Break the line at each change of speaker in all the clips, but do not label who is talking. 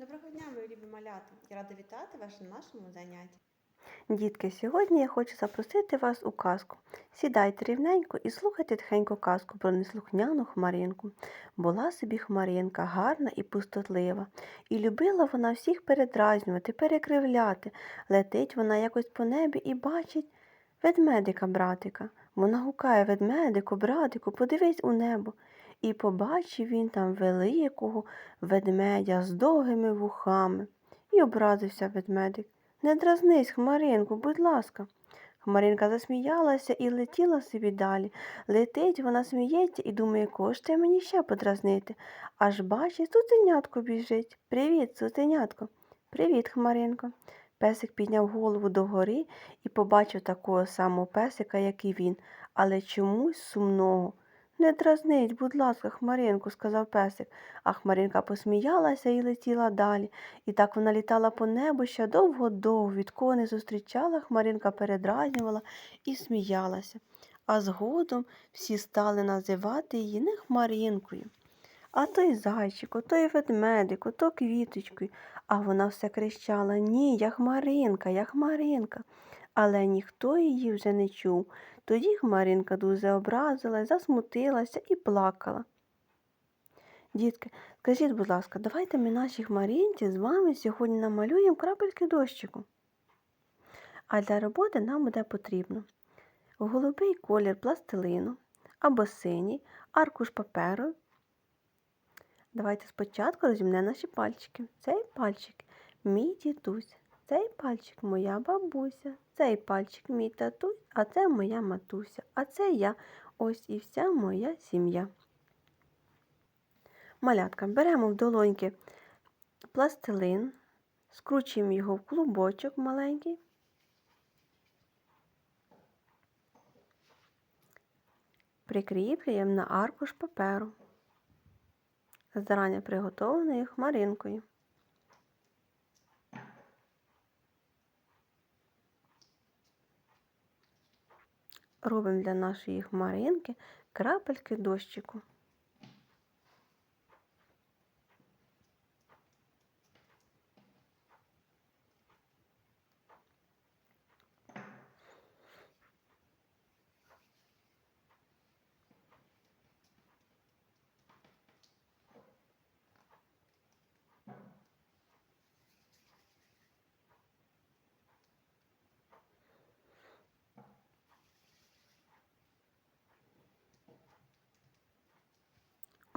Доброго дня, мої любі малята! Я рада вітати вас на нашому занятті.
Дітки, сьогодні я хочу запросити вас у казку. Сідайте рівненько і слухайте тихенько казку про неслухняну хмаринку. Була собі хмаринка гарна і пустотлива, і любила вона всіх передразнювати, перекривляти. Летить вона якось по небі і бачить ведмедика братика. Вона гукає ведмедику, братику, подивись у небо. І побачив він там великого ведмедя з довгими вухами. І образився ведмедик. Не дразнись, Хмаринку, будь ласка. Хмаринка засміялася і летіла собі далі. Летить, вона сміється і думає, кого мені ще подразнити. Аж бачить, цуценятко біжить. Привіт, цуценятко. Привіт, Хмаринко. Песик підняв голову догори і побачив такого самого песика, як і він, але чомусь сумного. Не дразнить, будь ласка, Хмаринку, сказав песик, а Хмаринка посміялася і летіла далі. І так вона літала по небу ще довго-довго, від кого не зустрічала, Хмаринка передразнювала і сміялася. А згодом всі стали називати її не Хмаринкою, а той зайчик, той ведмедик, ото квіточкою. А вона все кричала Ні, я Хмаринка, я Хмаринка. Але ніхто її вже не чув. Тоді Хмаринка дуже образилась, засмутилася і плакала. Дітки, скажіть, будь ласка, давайте ми нашій хмаринці з вами сьогодні намалюємо крапельки дощику. А для роботи нам буде потрібно голубий колір пластилину або синій, аркуш паперу. Давайте спочатку розімнемо наші пальчики. Цей пальчик мій дідусь, цей пальчик моя бабуся, цей пальчик мій татусь, а це моя матуся, а це я. Ось і вся моя сім'я. Малятка, беремо в долоньки пластилин, скручуємо його в клубочок маленький. Прикріплюємо на аркуш паперу, зарані приготованою хмаринкою. Робимо для нашої хмаринки крапельки дощику.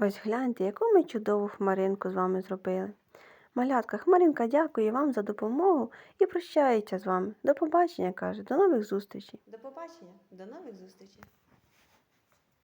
Ось гляньте, яку ми чудову хмаринку з вами зробили. Малятка, хмаринка дякує вам за допомогу і прощається з вами. До побачення, каже, до нових зустрічей.
До побачення, до нових зустрічей!